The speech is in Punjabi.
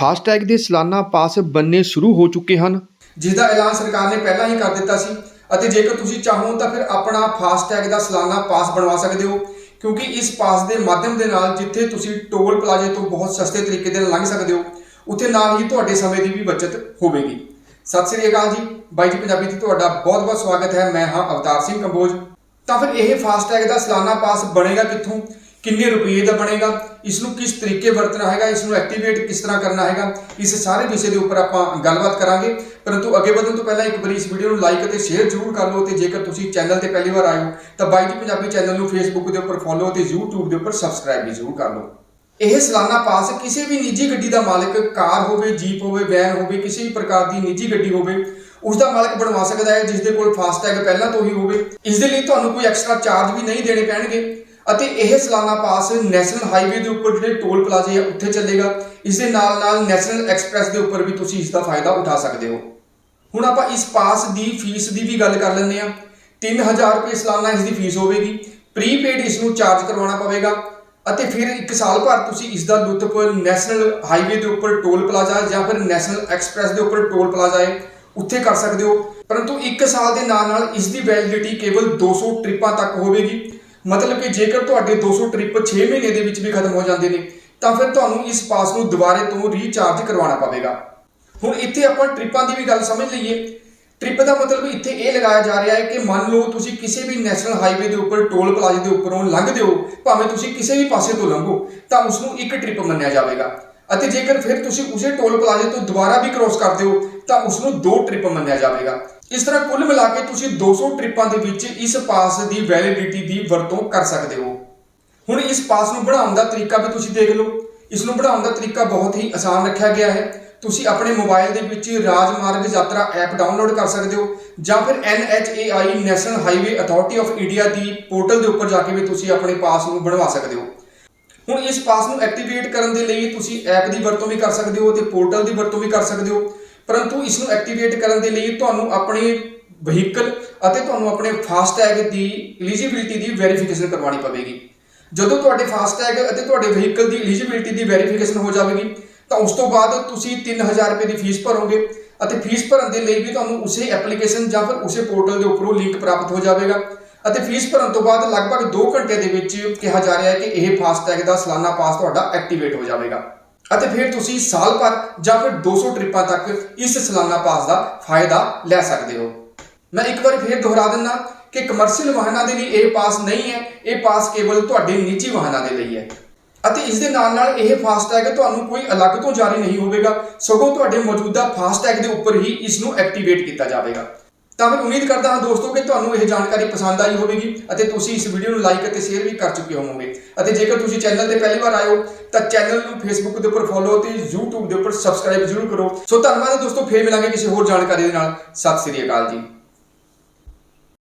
ਫਾਸਟੈਗ ਦੇ ਸਾਲਾਨਾ ਪਾਸ ਬੰਨੇ ਸ਼ੁਰੂ ਹੋ ਚੁੱਕੇ ਹਨ। ਜਿਸ ਦਾ ਐਲਾਨ ਸਰਕਾਰ ਨੇ ਪਹਿਲਾਂ ਹੀ ਕਰ ਦਿੱਤਾ ਸੀ। ਅਤੇ ਜੇਕਰ ਤੁਸੀਂ ਚਾਹੋ ਤਾਂ ਫਿਰ ਆਪਣਾ ਫਾਸਟੈਗ ਦਾ ਸਾਲਾਨਾ ਪਾਸ ਬਣਵਾ ਸਕਦੇ ਹੋ। ਕਿਉਂਕਿ ਇਸ ਪਾਸ ਦੇ ਮਾਧਿਅਮ ਦੇ ਨਾਲ ਜਿੱਥੇ ਤੁਸੀਂ ਟੋਲ ਪਲਾਜ਼ੇ ਤੋਂ ਬਹੁਤ ਸਸਤੇ ਤਰੀਕੇ ਦੇ ਨਾਲ ਲੰਘ ਸਕਦੇ ਹੋ, ਉੱਥੇ ਨਾਲ ਹੀ ਤੁਹਾਡੇ ਸਮੇਂ ਦੀ ਵੀ ਬਚਤ ਹੋਵੇਗੀ। ਸਤਿ ਸ੍ਰੀ ਅਕਾਲ ਜੀ। ਬਾਈ ਜੀ ਪੰਜਾਬੀ ਤੇ ਤੁਹਾਡਾ ਬਹੁਤ-ਬਹੁਤ ਸਵਾਗਤ ਹੈ। ਮੈਂ ਹਾਂ ਅਵਤਾਰ ਸਿੰਘ ਕੰਬੋਜ। ਤਾਂ ਫਿਰ ਇਹ ਫਾਸਟੈਗ ਦਾ ਸਾਲਾਨਾ ਪਾਸ ਬਣੇਗਾ ਕਿੱਥੋਂ? ਕਿੰਨੇ ਰੁਪਏ ਦਾ ਬਣੇਗਾ ਇਸ ਨੂੰ ਕਿਸ ਤਰੀਕੇ ਵਰਤਣਾ ਹੈਗਾ ਇਸ ਨੂੰ ਐਕਟੀਵੇਟ ਕਿਸ ਤਰ੍ਹਾਂ ਕਰਨਾ ਹੈਗਾ, ਇਸ ਸਾਰੇ ਵਿਸ਼ੇ ਦੇ ਉੱਪਰ ਆਪਾਂ ਗੱਲਬਾਤ ਕਰਾਂਗੇ। ਪਰੰਤੂ ਅੱਗੇ ਵਧਣ ਤੋਂ ਪਹਿਲਾਂ ਇੱਕ ਵਾਰੀ ਇਸ ਵੀਡੀਓ ਨੂੰ ਲਾਈਕ ਅਤੇ ਸ਼ੇਅਰ ਜ਼ਰੂਰ ਕਰ ਲਓ ਤੇ ਜੇਕਰ ਤੁਸੀਂ ਚੈਨਲ ਤੇ ਪਹਿਲੀ ਵਾਰ ਆਏ ਹੋ, ਤਾਂ ਬਾਈ ਜੀ ਪੰਜਾਬੀ ਚੈਨਲ ਨੂੰ ਫੇਸਬੁੱਕ ਦੇ ਉੱਪਰ ਫੋਲੋ ਅਤੇ YouTube ਦੇ ਉੱਪਰ ਸਬਸਕ੍ਰਾਈਬ ਵੀ ਜ਼ਰੂਰ ਕਰ ਲਓ। ਇਹ ਸਾਲਾਨਾ ਪਾਸ ਕਿਸੇ ਵੀ ਨਿੱਜੀ ਗੱਡੀ ਦਾ ਮਾਲਕ ਕਾਰ ਹੋਵੇ ਜੀਪ ਹੋਵੇ ਵੈਨ ਹੋਵੇ, ਕਿਸੇ ਵੀ ਪ੍ਰਕਾਰ ਦੀ ਨਿੱਜੀ ਗੱਡੀ ਹੋਵੇ, ਉਸ ਦਾ ਮਾਲਕ ਬਣਵਾ ਸਕਦਾ ਹੈ ਜਿਸ ਦੇ ਕੋਲ ਫਾਸਟੈਗ ਪਹਿਲਾਂ ਤੋਂ ਹੀ ਹੋਵੇ। ਇਸ ਦੇ ਲਈ ਤੁਹਾਨੂੰ ਕੋਈ ਐਕਸਟਰਾ ਚਾਰਜ ਵੀ ਨਹੀਂ ਦੇਣੇ ਪੈਣਗੇ। ਅਤੇ ਇਹ ਸਲਾਨਾ ਪਾਸ ਨੈਸ਼ਨਲ ਹਾਈਵੇ ਦੇ ਉੱਪਰ ਜਿਹੜੇ ਟੋਲ ਪਲਾਜ਼ੇ ਆ, ਉੱਥੇ ਚੱਲੇਗਾ। ਇਸ ਦੇ ਨਾਲ ਨਾਲ ਨੈਸ਼ਨਲ ਐਕਸਪ੍ਰੈਸ ਦੇ ਉੱਪਰ ਵੀ ਤੁਸੀਂ ਇਸ ਦਾ ਫਾਇਦਾ ਉਠਾ ਸਕਦੇ ਹੋ। ਹੁਣ ਆਪਾਂ ਇਸ ਪਾਸ ਦੀ ਫੀਸ ਦੀ ਵੀ ਗੱਲ ਕਰ ਲੈਂਦੇ ਆ 3000 ਰੁਪਏ ਸਾਲਾਨਾ ਇਸ ਦੀ ਫੀਸ ਹੋਵੇਗੀ। ਪ੍ਰੀਪੇਡ ਇਸ ਨੂੰ ਚਾਰਜ ਕਰਵਾਉਣਾ ਪਵੇਗਾ। ਅਤੇ ਫਿਰ 1 ਸਾਲ ਭਰ ਤੁਸੀਂ ਇਸ ਦਾ ਲੁਤਫ ਨੈਸ਼ਨਲ ਹਾਈਵੇ ਦੇ ਉੱਪਰ ਟੋਲ ਪਲਾਜ਼ਾ ਜਾਂ ਫਿਰ ਨੈਸ਼ਨਲ ਐਕਸਪ੍ਰੈਸ ਦੇ ਉੱਪਰ ਟੋਲ ਪਲਾਜ਼ਾ ਹੈ, ਉੱਥੇ ਕਰ ਸਕਦੇ ਹੋ। ਪਰੰਤੂ 1 ਸਾਲ ਦੇ ਨਾਲ ਨਾਲ ਇਸ ਦੀ ਵੈਲਿਡਿਟੀ ਕੇਵਲ 200 ਟ੍ਰਿਪਾਂ ਤੱਕ ਹੋਵੇਗੀ। ਮਤਲਬ ਕਿ ਜੇਕਰ ਤੁਹਾਡੇ 200 ਟ੍ਰਿਪ 6 ਮਹੀਨੇ ਦੇ ਵਿੱਚ ਵੀ ਖਤਮ ਹੋ ਜਾਂਦੇ ਨੇ, ਤਾਂ ਫਿਰ ਤੁਹਾਨੂੰ ਇਸ ਪਾਸ ਨੂੰ ਦੁਬਾਰੇ ਤੋਂ ਰੀਚਾਰਜ ਕਰਵਾਉਣਾ ਪਵੇਗਾ। ਹੁਣ ਇੱਥੇ ਆਪਾਂ ਟ੍ਰਿਪਾਂ ਦੀ ਵੀ ਗੱਲ ਸਮਝ ਲਈਏ। ਟ੍ਰਿਪ ਦਾ ਮਤਲਬ ਇੱਥੇ ਇਹ ਲਗਾਇਆ ਜਾ ਰਿਹਾ ਹੈ ਕਿ ਮੰਨ ਲਓ ਤੁਸੀਂ ਕਿਸੇ ਵੀ ਨੈਸ਼ਨਲ ਹਾਈਵੇ ਦੇ ਉੱਪਰ ਟੋਲ ਪਲਾਜ਼ੇ ਦੇ ਉੱਪਰੋਂ ਲੰਘਦੇ ਹੋ ਭਾਵੇਂ ਤੁਸੀਂ ਕਿਸੇ ਵੀ ਪਾਸੇ ਤੋਂ ਲੰਘੋ, ਤਾਂ ਉਸ ਨੂੰ ਇੱਕ ਟ੍ਰਿਪ ਮੰਨਿਆ ਜਾਵੇਗਾ। ਅਤੇ ਜੇਕਰ ਫਿਰ ਤੁਸੀਂ ਉਸੇ ਟੋਲ ਪਲਾਜ਼ੇ ਤੋਂ ਦੁਬਾਰਾ ਵੀ ਕ੍ਰੋਸ ਕਰਦੇ ਹੋ ਤਾਂ ਉਸ ਨੂੰ ਦੋ ਟ੍ਰਿਪ ਮੰਨਿਆ ਜਾਵੇਗਾ। ਇਸ ਤਰ੍ਹਾਂ ਕੁੱਲ ਮਿਲਾ ਕੇ ਤੁਸੀਂ 200 ਟ੍ਰਿਪਾਂ ਦੇ ਵਿੱਚ ਇਸ ਪਾਸ ਦੀ ਵੈਲਿਡਿਟੀ ਦੀ ਵਰਤੋਂ ਕਰ ਸਕਦੇ ਹੋ। ਹੁਣ ਇਸ ਪਾਸ ਨੂੰ ਬਣਾਉਣ ਦਾ ਤਰੀਕਾ ਵੀ ਤੁਸੀਂ ਦੇਖ ਲਓ। ਇਸ ਨੂੰ ਬਣਾਉਣ ਦਾ ਤਰੀਕਾ ਬਹੁਤ ਹੀ ਆਸਾਨ ਰੱਖਿਆ ਗਿਆ ਹੈ। ਤੁਸੀਂ ਆਪਣੇ ਮੋਬਾਈਲ ਦੇ ਵਿੱਚ ਰਾਜਮਾਰਗ ਯਾਤਰਾ ਐਪ ਡਾਊਨਲੋਡ ਕਰ ਸਕਦੇ ਹੋ ਜਾਂ ਫਿਰ NHAI national highway authority of India the portal ਦੇ ਉੱਪਰ ਜਾ ਕੇ ਵੀ ਤੁਸੀਂ ਆਪਣੇ ਪਾਸ ਨੂੰ ਬਣਵਾ ਸਕਦੇ ਹੋ। ਹੁਣ ਇਸ ਪਾਸ ਨੂੰ ਐਕਟੀਵੇਟ ਕਰਨ ਦੇ ਲਈ ਤੁਸੀਂ ਐਪ ਦੀ ਵਰਤੋਂ ਵੀ ਕਰ ਸਕਦੇ ਹੋ ਤੇ ਪੋਰਟਲ ਦੀ ਵਰਤੋਂ ਵੀ ਕਰ ਸਕਦੇ ਹੋ। ਪਰੰਤੂ ਇਸ ਨੂੰ ਐਕਟੀਵੇਟ ਕਰਨ ਦੇ ਲਈ ਤੁਹਾਨੂੰ ਆਪਣੇ ਵਹੀਕਲ ਅਤੇ ਤੁਹਾਨੂੰ ਆਪਣੇ ਫਾਸਟੈਗ ਦੀ ਐਲੀਜੀਬਿਲਟੀ ਦੀ ਵੈਰੀਫਿਕੇਸ਼ਨ ਕਰਵਾਉਣੀ ਪਵੇਗੀ। ਜਦੋਂ ਤੁਹਾਡੇ ਫਾਸਟੈਗ ਅਤੇ ਤੁਹਾਡੇ ਵਹੀਕਲ ਦੀ ਐਲੀਜੀਬਿਲਟੀ ਦੀ ਵੈਰੀਫਿਕੇਸ਼ਨ ਹੋ ਜਾਵੇਗੀ, ਤਾਂ ਉਸ ਤੋਂ ਬਾਅਦ ਤੁਸੀਂ 3000 ਰੁਪਏ ਦੀ ਫੀਸ ਭਰੋਗੇ ਅਤੇ ਫੀਸ ਭਰਨ ਦੇ ਲਈ ਵੀ ਤੁਹਾਨੂੰ ਉਸੇ ਐਪਲੀਕੇਸ਼ਨ ਜਾਂ ਫਿਰ ਉਸੇ ਪੋਰਟਲ ਦੇ ਉੱਪਰੋਂ ਲਿੰਕ ਪ੍ਰਾਪਤ ਹੋ ਜਾਵੇਗਾ। ਅਤੇ ਫੀਸ ਭਰਨ ਤੋਂ ਬਾਅਦ ਲਗਭਗ 2 ਘੰਟੇ ਦੇ ਵਿੱਚ ਕਿਹਾ ਜਾ ਰਿਹਾ ਹੈ ਕਿ ਇਹ ਫਾਸਟੈਗ ਦਾ ਸਾਲਾਨਾ ਪਾਸ ਤੁਹਾਡਾ ਐਕਟੀਵੇਟ ਹੋ ਜਾਵੇਗਾ। ਅਤੇ ਫਿਰ ਤੁਸੀਂ ਸਾਲ ਭਰ ਜਾਂ ਫਿਰ 200 ਟ੍ਰਿਪਾਂ ਤੱਕ ਇਸ ਸਾਲਾਨਾ ਪਾਸ ਦਾ ਫਾਇਦਾ ਲੈ ਸਕਦੇ ਹੋ। ਮੈਂ ਇੱਕ ਵਾਰ ਫਿਰ ਦੁਹਰਾ ਦਿੰਦਾ ਕਿ ਕਮਰਸ਼ੀਅਲ ਵਾਹਨਾਂ ਦੇ ਲਈ ਇਹ ਪਾਸ ਨਹੀਂ ਹੈ, ਇਹ ਪਾਸ ਕੇਵਲ ਤੁਹਾਡੇ ਨਿੱਜੀ ਵਾਹਨਾਂ ਦੇ ਲਈ ਹੈ। ਅਤੇ ਇਸ ਦੇ ਨਾਲ ਨਾਲ ਇਹ ਫਾਸਟੈਗ ਤੁਹਾਨੂੰ ਕੋਈ ਅਲੱਗ ਤੋਂ ਜਾਰੀ ਨਹੀਂ ਹੋਵੇਗਾ, ਸਗੋਂ ਤੁਹਾਡੇ ਮੌਜੂਦਾ ਫਾਸਟੈਗ ਦੇ ਉੱਪਰ ਹੀ ਇਸ ਨੂੰ ਐਕਟੀਵੇਟ ਕੀਤਾ ਜਾਵੇਗਾ। ਤਾਂ ਮੈਂ ਉਮੀਦ ਕਰਦਾ ਹਾਂ ਦੋਸਤੋ ਕਿ ਤੁਹਾਨੂੰ ਇਹ ਜਾਣਕਾਰੀ ਪਸੰਦ ਆਈ ਹੋਵੇਗੀ ਅਤੇ ਤੁਸੀਂ ਇਸ ਵੀਡੀਓ ਨੂੰ ਲਾਈਕ ਅਤੇ ਸ਼ੇਅਰ ਵੀ ਕਰ ਚੁੱਕੇ ਹੋਵੋਗੇ। ਅਤੇ ਜੇਕਰ ਤੁਸੀਂ ਚੈਨਲ ਤੇ ਪਹਿਲੀ ਵਾਰ ਆਏ ਹੋ, ਤਾਂ ਚੈਨਲ ਨੂੰ ਫੇਸਬੁੱਕ ਦੇ ਉੱਪਰ ਫੋਲੋ ਅਤੇ YouTube ਦੇ ਉੱਪਰ ਸਬਸਕ੍ਰਾਈਬ ਜ਼ਰੂਰ ਕਰੋ। ਸੋ ਧੰਨਵਾਦ ਦੋਸਤੋ, ਫੇਰ ਮਿਲਾਂਗੇ ਕਿਸੇ ਹੋਰ ਜਾਣਕਾਰੀ ਦੇ ਨਾਲ। ਸਤਿ ਸ੍ਰੀ ਅਕਾਲ ਜੀ।